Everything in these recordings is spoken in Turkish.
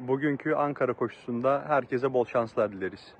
Bugünkü Ankara koşusunda herkese bol şanslar dileriz.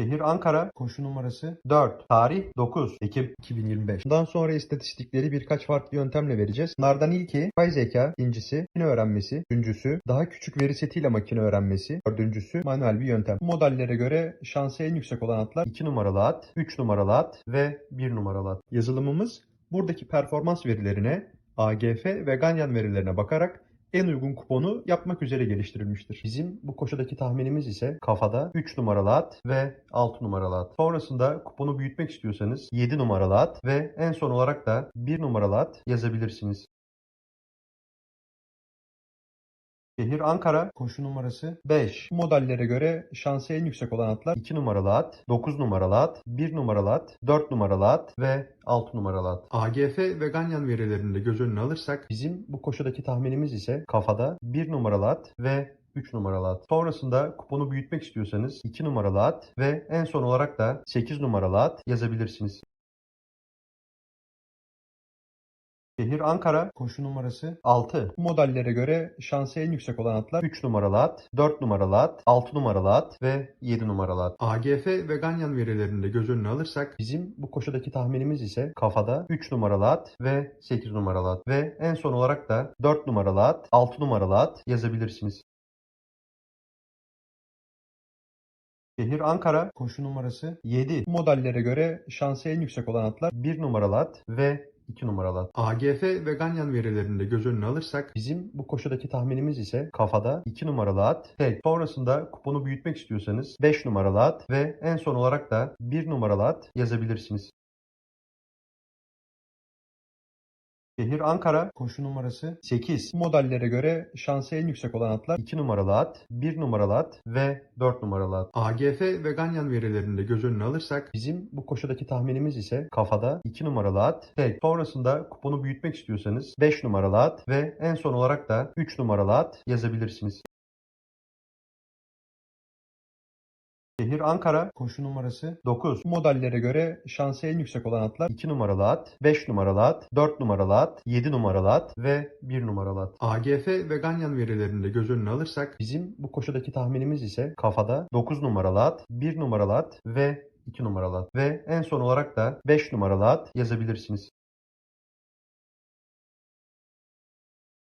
Şehir Ankara, koşu numarası 4, tarih 9 Ekim 2025. Bundan sonra istatistikleri birkaç farklı yöntemle vereceğiz. Bunlardan ilki yapay zeka, ikincisi makine öğrenmesi, üçüncüsü daha küçük veri setiyle makine öğrenmesi, dördüncüsü manuel bir yöntem. Bu modellere göre şansı en yüksek olan atlar 2 numaralı at, 3 numaralı at ve 1 numaralı at. Yazılımımız buradaki performans verilerine, AGF ve Ganyan verilerine bakarak en uygun kuponu yapmak üzere geliştirilmiştir. Bizim bu koşudaki tahminimiz ise kafada 3 numaralı at ve 6 numaralı at. Sonrasında kuponu büyütmek istiyorsanız 7 numaralı at ve en son olarak da 1 numaralı at yazabilirsiniz. Şehir Ankara, koşu numarası 5. Bu modellere göre şansı en yüksek olan atlar 2 numaralı at, 9 numaralı at, 1 numaralı at, 4 numaralı at ve 6 numaralı at. AGF ve Ganyan verilerini de göz önüne alırsak bizim bu koşudaki tahminimiz ise kafada 1 numaralı at ve 3 numaralı at. Sonrasında kuponu büyütmek istiyorsanız 2 numaralı at ve en son olarak da 8 numaralı at yazabilirsiniz. Şehir Ankara, koşu numarası 6. Bu modellere göre şansı en yüksek olan atlar 3 numaralı at, 4 numaralı at, 6 numaralı at ve 7 numaralı at. AGF ve Ganyan verilerini de göz önüne alırsak bizim bu koşudaki tahminimiz ise kafada 3 numaralı at ve 8 numaralı at ve en son olarak da 4 numaralı at, 6 numaralı at yazabilirsiniz. Şehir Ankara, koşu numarası 7. Bu modellere göre şansı en yüksek olan atlar 1 numaralı at ve 2 numaralı at. AGF ve Ganyan verilerini de göz önüne alırsak bizim bu koşudaki tahminimiz ise kafada 2 numaralı at, tek. Sonrasında kuponu büyütmek istiyorsanız 5 numaralı at ve en son olarak da 1 numaralı at yazabilirsiniz. Şehir Ankara, koşu numarası 8. Bu modellere göre şansı en yüksek olan atlar 2 numaralı at, 1 numaralı at ve 4 numaralı at. AGF ve Ganyan verilerini de göz önüne alırsak bizim bu koşudaki tahminimiz ise kafada 2 numaralı at, tek. Sonrasında kuponu büyütmek istiyorsanız 5 numaralı at ve en son olarak da 3 numaralı at yazabilirsiniz. Şehir Ankara, koşu numarası 9. Bu modellere göre şansı en yüksek olan atlar 2 numaralı at, 5 numaralı at, 4 numaralı at, 7 numaralı at ve 1 numaralı at. AGF ve Ganyan verilerini de göz önüne alırsak bizim bu koşudaki tahminimiz ise kafada 9 numaralı at, 1 numaralı at ve 2 numaralı at ve en son olarak da 5 numaralı at yazabilirsiniz.